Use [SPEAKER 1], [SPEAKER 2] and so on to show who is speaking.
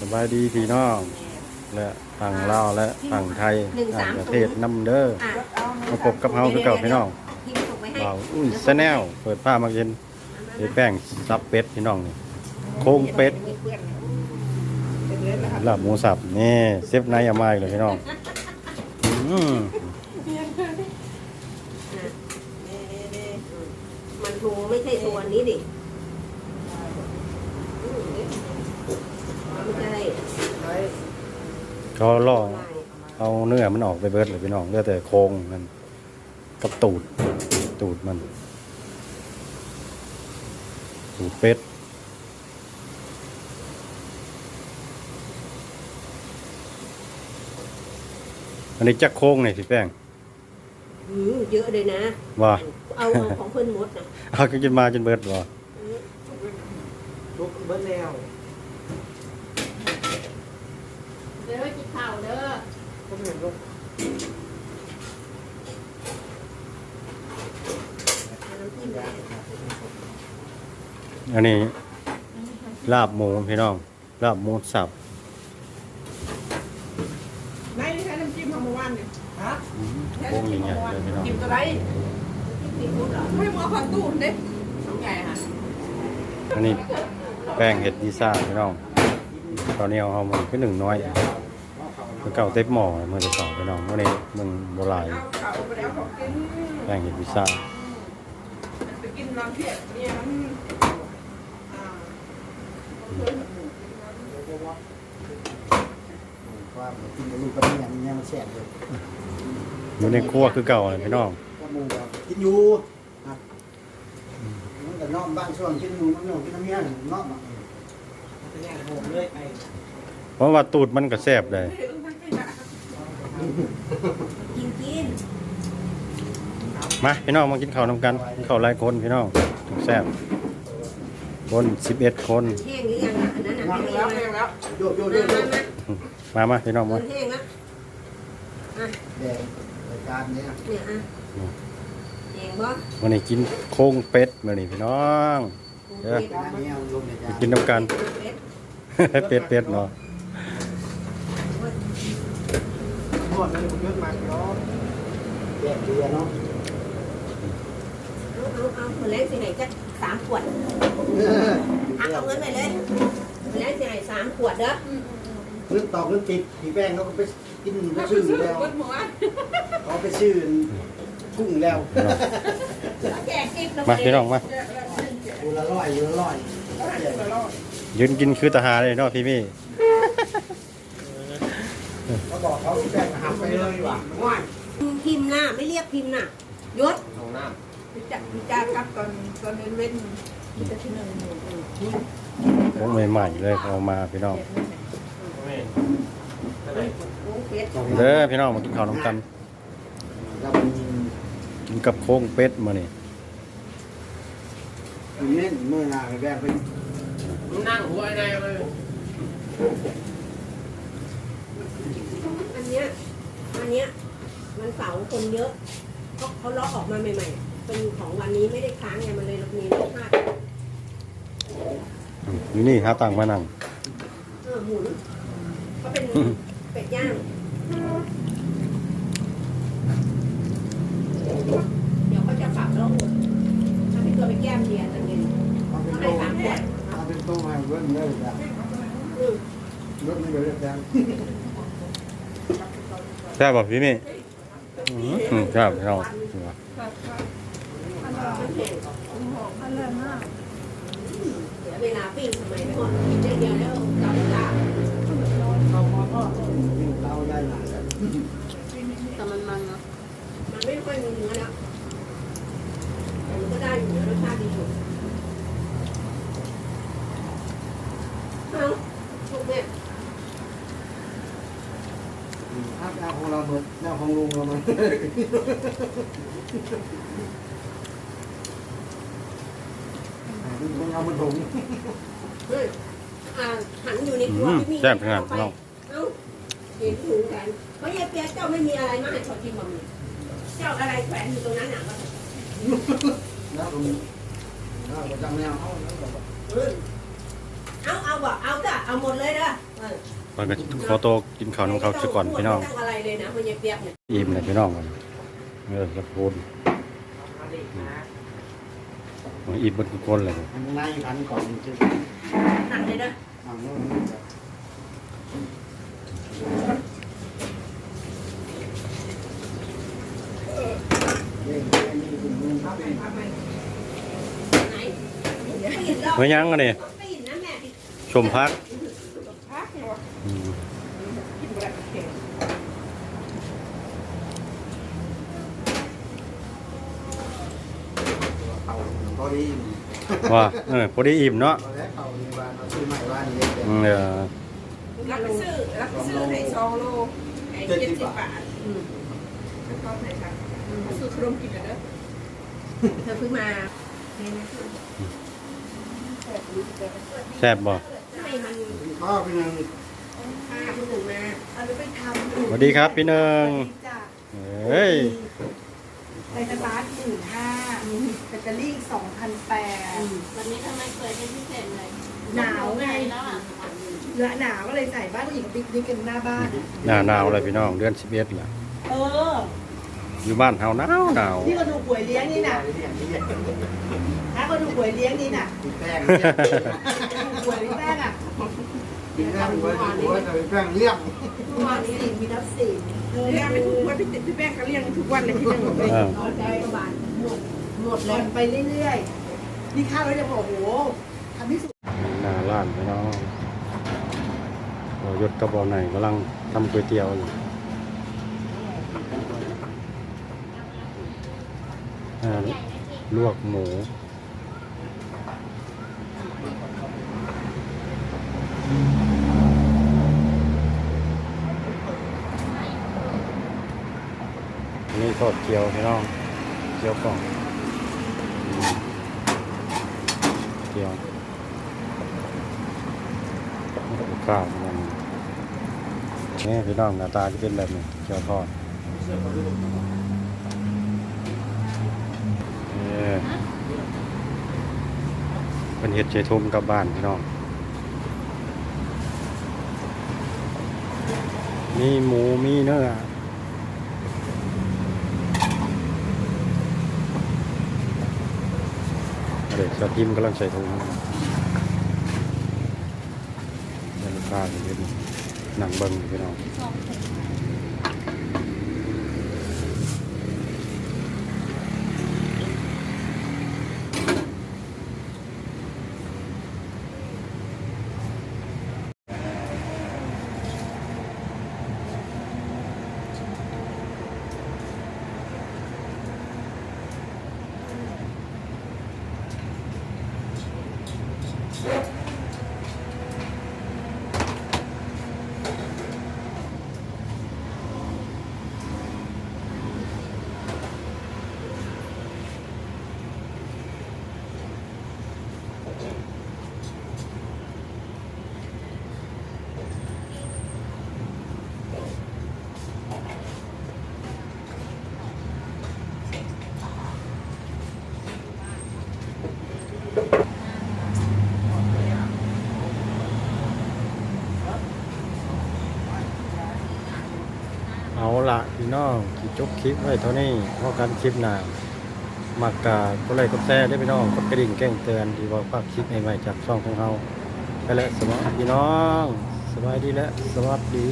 [SPEAKER 1] สบายดีพี่น้องและฝั่งลาวและฝั่งไทยต่างประเทศน้ำเด้อ
[SPEAKER 2] อะ
[SPEAKER 1] มาพบกับเฮาคือเก่าพี่น้อง
[SPEAKER 2] พี่ส่งไปให้
[SPEAKER 1] เราอุ้ยแซแนลเปิดผ้ามาเย็นไอ้แป้งซับเป็ดพี่น้องนี่โค้งเป็ดลาบหมูสับนี่เซฟไนท์เอามาอีกเลยพี่น้องอืม
[SPEAKER 2] มันทูไม่ใช่ตัวนี้ดิไม่ใช่
[SPEAKER 1] เขาล่อเอาเนื้อมันออกไปเบิดเลยพี่น้องเหลือแต่โครงมันกับตูดตูดมัน ตูดเป็ดอันนี้จักโค้งนี่พี่แป้ง
[SPEAKER 2] อืมเยอะเลยนะ
[SPEAKER 1] ว่า
[SPEAKER 2] เอาเอาของเพื่อนมดนะ
[SPEAKER 1] เอาก็กินมาจนเบิดบ่
[SPEAKER 3] ลุกเบิ้ลแล้ว
[SPEAKER 4] เด้อกินข้าวเด้อ
[SPEAKER 3] ก็เห็นลุก
[SPEAKER 2] น้ำจิ้ม
[SPEAKER 1] อันนี้ลาบหมูพี่น้อง ลาบหมูสับ
[SPEAKER 5] ไหนใช้น้ำจิ้มทำเมื่อวานเนี่ย
[SPEAKER 3] ฮะ
[SPEAKER 1] โค้งใหญ่ๆเลยพี่น้อง
[SPEAKER 5] จิ้มตัวไหน
[SPEAKER 2] ซีฟู้ดเหรอ
[SPEAKER 5] ไม่หมอผักตู้เด้สองใหญ่ค่ะ
[SPEAKER 1] อันนี้แป้งเห็ดดีซ่าพี่น้องตอนนี้เอาเอามันก็หนึ่งน้อย มันเก่าเต็มหม้อเมื่อจะสองพี่น้องวันนี้มึงโบราณ
[SPEAKER 5] เอาเขาไปแขากิน
[SPEAKER 1] แป้งเห็ดดีซ่า
[SPEAKER 5] ไปกินน้ำเพียกเนี่ยมันอ่า
[SPEAKER 3] ว่ากินกับลูกกับเมียมันยังมันแสบเลย
[SPEAKER 1] อยู่ในครัวคือเก่าเลยพี่น้อง
[SPEAKER 3] กินอยู่นะมันก็นอนบ้านช่วงกินหมูน้ำหนูกินน้ำเมียนอนมาจะแย่งผมเลยไอ้
[SPEAKER 1] เพราะว่าตูดมันก็แซบเลย
[SPEAKER 2] กินกิน
[SPEAKER 1] มาพี่น้องมากินข้าวน้ำกันกินข้าวหลายคนพี่น้องถึงแซ่บคนสิบเอ็ดคน
[SPEAKER 2] แห้งหรือยังอะอันนั้นอะ
[SPEAKER 5] วาง
[SPEAKER 2] แห้ง
[SPEAKER 5] แล้ว
[SPEAKER 2] แล้
[SPEAKER 5] แห้งแล้ว
[SPEAKER 3] โยกโยก
[SPEAKER 2] มา
[SPEAKER 3] โยก
[SPEAKER 2] มา
[SPEAKER 1] มามาพี่น้อง
[SPEAKER 2] มา
[SPEAKER 1] มา
[SPEAKER 2] มันแห้งแล้ว
[SPEAKER 3] แดงรายการเนี้ย
[SPEAKER 2] เนี่ยอะแห้งบ่
[SPEAKER 1] วันนี้กินโค้งเป็ดมานี่พี่น้องเด้อ
[SPEAKER 3] รายการนี้ลงในจาน
[SPEAKER 1] กินน้ำกันเป็ดเป็ดเนาะ
[SPEAKER 3] นวดเลยเยอะมากเนาะแยกเรือเนาะ
[SPEAKER 2] เอาเอาเอาเหมือนแรงสิไหนจะสามขวดหักเอาเงินไปเลยเหมือนแรงสิไหนสามขวดเด้อ
[SPEAKER 3] นึกตอกนึกติดพี่แป้งเขาก็ไปกินไป
[SPEAKER 5] แล้ว
[SPEAKER 3] ซื้อ
[SPEAKER 5] ซื้อ
[SPEAKER 3] แล้ว
[SPEAKER 5] เบิ้ลหมูอะ
[SPEAKER 3] เขาไปซื้อกุ้งแล้ว
[SPEAKER 2] แจกจิ๊บแล้ว
[SPEAKER 1] มาพี่น้องมา
[SPEAKER 3] อูละร้อยอูละร้อย
[SPEAKER 1] ยืนกินคือตาหาเลยเนาะพี่มี่
[SPEAKER 3] เขาบอกเขาแป้งหักไปเลยว่ะง่าย
[SPEAKER 2] พิมพ์หน้าไม่เรียกพิมพ์น่ะยศ
[SPEAKER 5] พิจารพิจารกับตอนตอนเว้นพิจารที่หนึ่ง
[SPEAKER 1] โค้งใหม่ๆเลยเอามาพี่น้อง
[SPEAKER 2] โอ้เป็ด
[SPEAKER 1] เด้อพี่น้องมากินข้าวน้ำกัน
[SPEAKER 3] เราเป็น
[SPEAKER 1] กินกับโค้งเป็ดมานี่
[SPEAKER 3] เน้นเมื่อนาแป้งไป
[SPEAKER 5] นั่งหัวในเลย
[SPEAKER 2] อัน เนี้ยอันเนี้ยมันเสาร์คนเยอะเขาเขาล็อกออกมาใหม่ๆเป็นของวันนี้ไม่ได้ค้างไงมันเลยมีรสชาติ
[SPEAKER 1] อยู่นี่หาตังค์มานั่ง
[SPEAKER 2] เออหมุนเขาเป็นเป็ดย่างเดี๋ยวเขาจะฝักแล้วถ้าพี่ตัวไปแก้มเบียร์ตอนเย็น
[SPEAKER 3] เอาเป็น
[SPEAKER 2] เขา
[SPEAKER 3] โต๊ะ
[SPEAKER 2] ให้สามขวด
[SPEAKER 3] เอาเป็นโต๊ะ มาเบิ้ลเลยจ้ะ
[SPEAKER 2] อืม
[SPEAKER 3] รถไม่เดือดจัง
[SPEAKER 1] แซ่บบ่พี่มี่อืมครับพี่น้อง
[SPEAKER 2] เสียเวลาปิ้งทำไมไม่หมดกินได้เดียวแล้วกลับบ้าน
[SPEAKER 3] เราได้หลาย
[SPEAKER 4] แต่มันมันเนาะ
[SPEAKER 2] มันไม่ค่อยมีเนื้อแล้วแต่มันก็ได้อยู่นะรสชาติดีอยู่เอ้าลูกแม่
[SPEAKER 3] ภาพหน้าของเราเหมือนหน้าของลุงเราเหมือนมึงเอามันถุง
[SPEAKER 2] เฮ้ยอ่าหันอยู่ในครัว
[SPEAKER 1] อืม
[SPEAKER 2] ไม่มี
[SPEAKER 1] แซ่บขนาด
[SPEAKER 2] ไป
[SPEAKER 1] น้อง
[SPEAKER 2] เอ้าเห็นถุงแขนเพราะยายเปียกเจ้าไม่มีอะไรมาให้ขอกินบะหมี่เจ้าอะไรแขวนอยู่ตรงนั้นน่ะ
[SPEAKER 3] แล้วผมแล้วผมจำแนวเขาแล้วแบบ
[SPEAKER 2] เออเอาเอาบอกเอาจ้ะเอาหมดเลยเด้อเออ
[SPEAKER 1] ตอนก็ขอโตวกินข้าวน้ำเขาซะก่อนพี่น้อง
[SPEAKER 2] ไม่ต้องอะไรเลยนะพญาเปียกเนี่ย
[SPEAKER 1] อิ่มเลยพี่น้องกันเออจะพูดอิ่มบนทุกคนเลย
[SPEAKER 3] อันในพันก่อนจึง
[SPEAKER 2] หนักเลยนะ
[SPEAKER 3] เอาโน่นเล่นเล่นนี่คุณลุงครับ
[SPEAKER 2] ไหนปีนรอบ
[SPEAKER 1] เมื่อยังกันนี่
[SPEAKER 2] ปีนนะแม่
[SPEAKER 1] ชมพัก
[SPEAKER 5] พักเนาะ
[SPEAKER 1] อืม
[SPEAKER 5] กินแบบเข็ม
[SPEAKER 3] เขา พอดี
[SPEAKER 1] ว่าเออพอดีอิ่มเนาะ
[SPEAKER 3] ตอนแรกเขาในบ้านเราซื้อใหม่บ้านนี้
[SPEAKER 1] อืมเออ
[SPEAKER 5] รับไปซื้อรับไปซื้อไข่ซองโลไข่เจ็ดสิบบาท
[SPEAKER 2] อืม
[SPEAKER 5] เป็นข้าวไข่ค่ะซื้อขนมกินกันเด้อ
[SPEAKER 2] เธอเพิ่งมา
[SPEAKER 1] แซ่บบ่
[SPEAKER 2] ให้มัน
[SPEAKER 3] พ่อเป็นยัง
[SPEAKER 2] พาคุณหนึ่งมา
[SPEAKER 6] เอาไปทำ
[SPEAKER 1] สวัสดีครับพี่หนึ่ง
[SPEAKER 6] จ้ะ
[SPEAKER 1] เฮ้ย
[SPEAKER 6] ในสตาร์ทหมื่นห้า แบตเตอรี่สองพันแปด
[SPEAKER 4] วันนี้ทำไมเปิดเป็นพิเศษเลย
[SPEAKER 6] หนาวไง
[SPEAKER 4] แล้วอะ
[SPEAKER 6] เหลือหนาวก็เลยใส่บ้านผู้หญิงปิกนิกกันหน้าบ้าน
[SPEAKER 1] หน้าหนาวเลยพี่น้องเดือนสิบเอ็ดแหละ
[SPEAKER 6] เออ
[SPEAKER 1] อยู่บ้านเฮาหนาวหนาว
[SPEAKER 6] ที่ก็ดูหวยเลี้ยงนี่น่ะ
[SPEAKER 3] เรียนเรียน
[SPEAKER 6] ถ้าก็ดูหวยเลี้ยงนี่น่ะ
[SPEAKER 3] กินแป้ง
[SPEAKER 6] ดูหวยพี่แป้งอะ
[SPEAKER 3] กินแป้งหัวหัวจะเป็นแป้งเลี่ยม
[SPEAKER 6] มีนับสี่มีนับสี่เออ
[SPEAKER 5] เลี้ยงไปทุกวันพี่ติดพี่แป้งเขาเลี้ยงทุกวันเลยพี่หนึ่งเลย
[SPEAKER 2] หมดหมด
[SPEAKER 6] ล
[SPEAKER 2] แล้ว
[SPEAKER 6] ไปเรื่อยๆนี่ข้าวเราจะบอกโอ้โหทำที่สุด
[SPEAKER 1] หน้าร้านพี่น้องบ่ยศกระบอกไหนกำลังทำก๋วยเตี๋ยวอยู่ลวกหมูนี่ทอดเกี๊ยวพี่น้องเกี๊ยวกล่องอืม เกี๊ยวข้าวมันนี่พี่น้องหน้าตาจะเป็นแบบนี้เกี๊ยวทอดนี่เป็นเห็ดเจทุ่มกับบ้านพี่น้อง มีหมูมีเนื้อ เด็กสติมกำลังใส่ถุงเดินข้าอยู่เป็นหนังเบิ้งพี่น้อง Thank you. เอาละพี่น้องที่จบคลิปไว้เท่านี้เพราะการคลิปหน้ามากกาก็เลยก็แซ่ได้พี่น้องก็กระดิ่งแก้งเตือนที่ว่าภาพคลิปใหม่ๆจากช่องของเราไปแล้วสวัสดีพี่น้อง สบายดีและสวัสดี